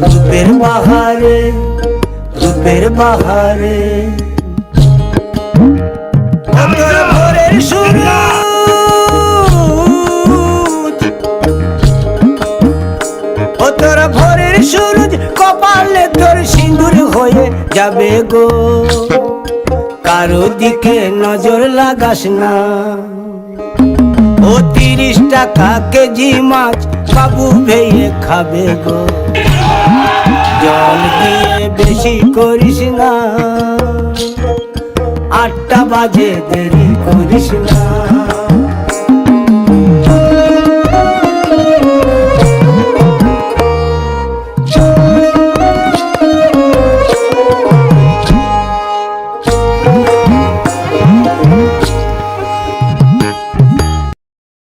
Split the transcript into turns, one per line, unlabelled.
রূপের বাহারে রূপের বাহারে। যাবে গো। কারও দিকে নজর লাগাস না। ও তিরিশ টাকা কেজি মাছ বাবু ভেয়ে খাবে গো। জল দিয়ে বেশি করিস না। আটটা বাজে দেরি করিস না।